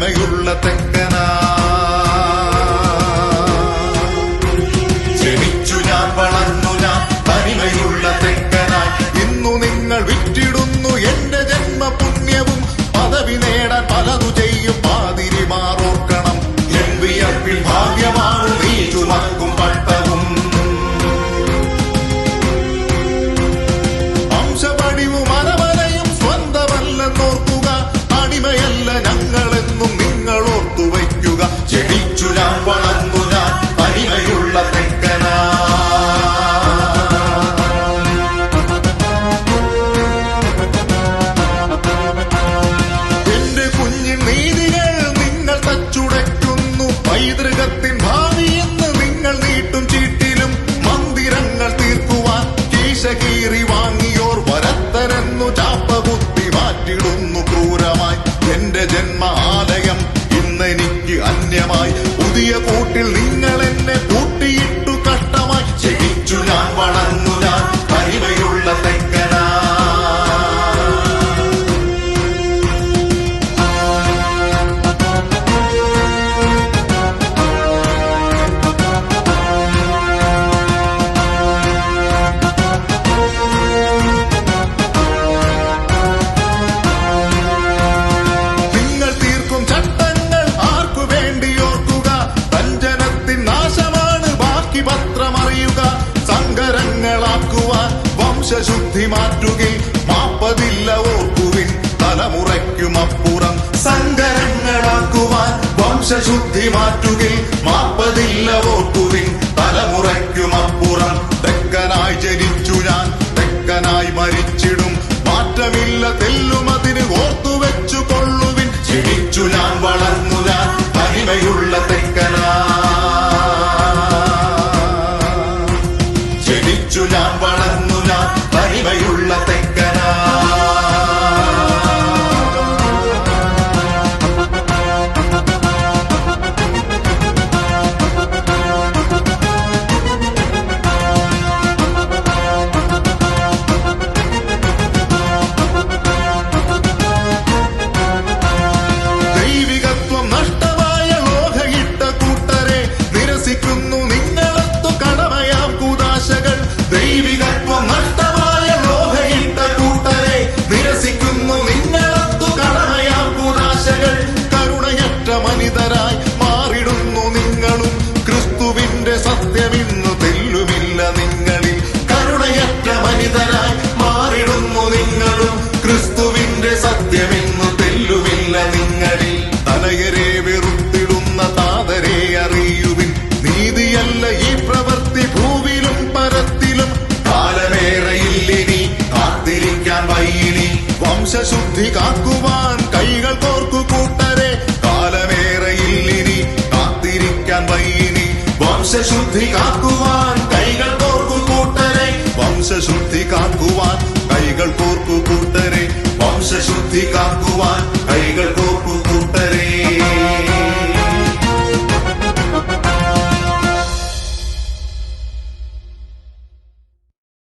மகிமையுள்ள தெக்கன σε κύριε സങ്കരങ്ങളാക്കുവാൻ മാറ്റുകയും മാപ്പതില്ല ഓർക്കുവിൻ തലമുറയ്ക്കുമപ്പുറം സങ്കരങ്ങളാക്കുവാൻ വംശശുദ്ധി മാറ്റുകിൽ മാപ്പതില്ല ഓർക്കുവിൻ തലമുറയ്ക്കുമപ്പുറം തെക്കനായി ജനിച്ചു ഞാൻ തെക്കനായി മരിച്ചിടും. മാറ്റമില്ല തെല്ലുമതിന് ഓർത്തു വെച്ചു കൊള്ളുവിൻ. ജനിച്ചു ഞാൻ വളർന്നു ഞാൻ തനിമയുള്ള തെക്കനാ. ജനിച്ചു ഞാൻ വളർന്നു ഞാൻ തനിമയുള്ള ശുദ്ധി കാക്കുവാൻ കൈകൾ കോർത്തു കൂട്ടരെ. കാലമേറയില്ലിനി കാത്തിരിക്കാൻ വൈനി വംശശുദ്ധി കാക്കുവാൻ കൈകൾ കോർത്തു കൂട്ടരെ. വംശശുദ്ധി കാക്കുവാൻ കൈകൾ കോർത്തു കൂട്ടരെ. വംശശുദ്ധി കാക്കുവാൻ കൈകൾ കോർത്തു കൂട്ടരേ.